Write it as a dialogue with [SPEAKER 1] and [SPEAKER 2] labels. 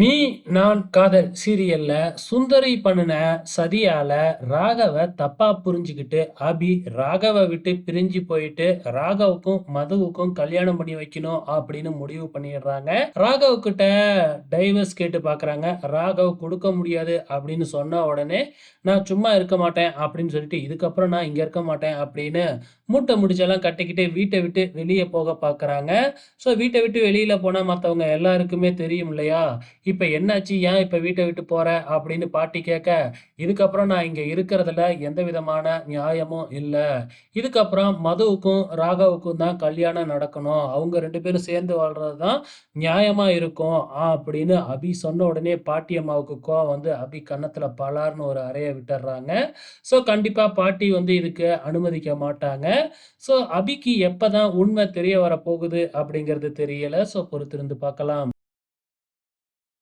[SPEAKER 1] நீ நான் காதல் சீரியல்ல சுந்தரி பண்ணின சதியால ராகவ தப்பா புரிஞ்சுக்கிட்டு அபி ராகவ விட்டு பிரிஞ்சு போயிட்டு ராகவுக்கும் மதுவுக்கும் கல்யாணம் பண்ணி வைக்கணும் அப்படின்னு முடிவு பண்ணிடுறாங்க. ராகவ் கிட்ட டைவர்ஸ் கேட்டு பாக்குறாங்க. ராகவ் கொடுக்க முடியாது அப்படின்னு சொன்ன உடனே நான் சும்மா இருக்க மாட்டேன் அப்படின்னு சொல்லிட்டு இதுக்கப்புறம் நான் இங்க இருக்க மாட்டேன் அப்படின்னு மூட்டை முடிச்செல்லாம் கட்டிக்கிட்டு வீட்டை விட்டு வெளியே போக பாக்குறாங்க. ஸோ வீட்டை விட்டு வெளியில போனா மற்றவங்க எல்லாருக்குமே தெரியும் இல்லையா? இப்போ என்னாச்சு? ஏன் இப்போ வீட்டை விட்டு போகிற அப்படின்னு பாட்டி கேட்க, இதுக்கப்புறம் நான் இங்கே இருக்கிறதுல எந்த விதமான நியாயமும் இல்லை இதுக்கப்புறம் மதுவுக்கும், ராகவுக்கும் தான் கல்யாணம் நடக்கணும். அவங்க ரெண்டு பேரும் சேர்ந்து வாழ்றது தான் நியாயமாக இருக்கும். அப்படின்னு அபி சொன்ன உடனே பாட்டி அம்மாவுக்கு கோவம் வந்து அபி கன்னத்தில் பலார்னு ஒரு அறையை விட்டுடுறாங்க ஸோ கண்டிப்பாக பாட்டி வந்து இதுக்கு அனுமதிக்க மாட்டாங்க. ஸோ அபிக்கு எப்போ தான் உண்மை தெரிய போகுது அப்படிங்கிறது தெரியல. ஸோ பொறுத்திருந்து பார்க்கலாம்.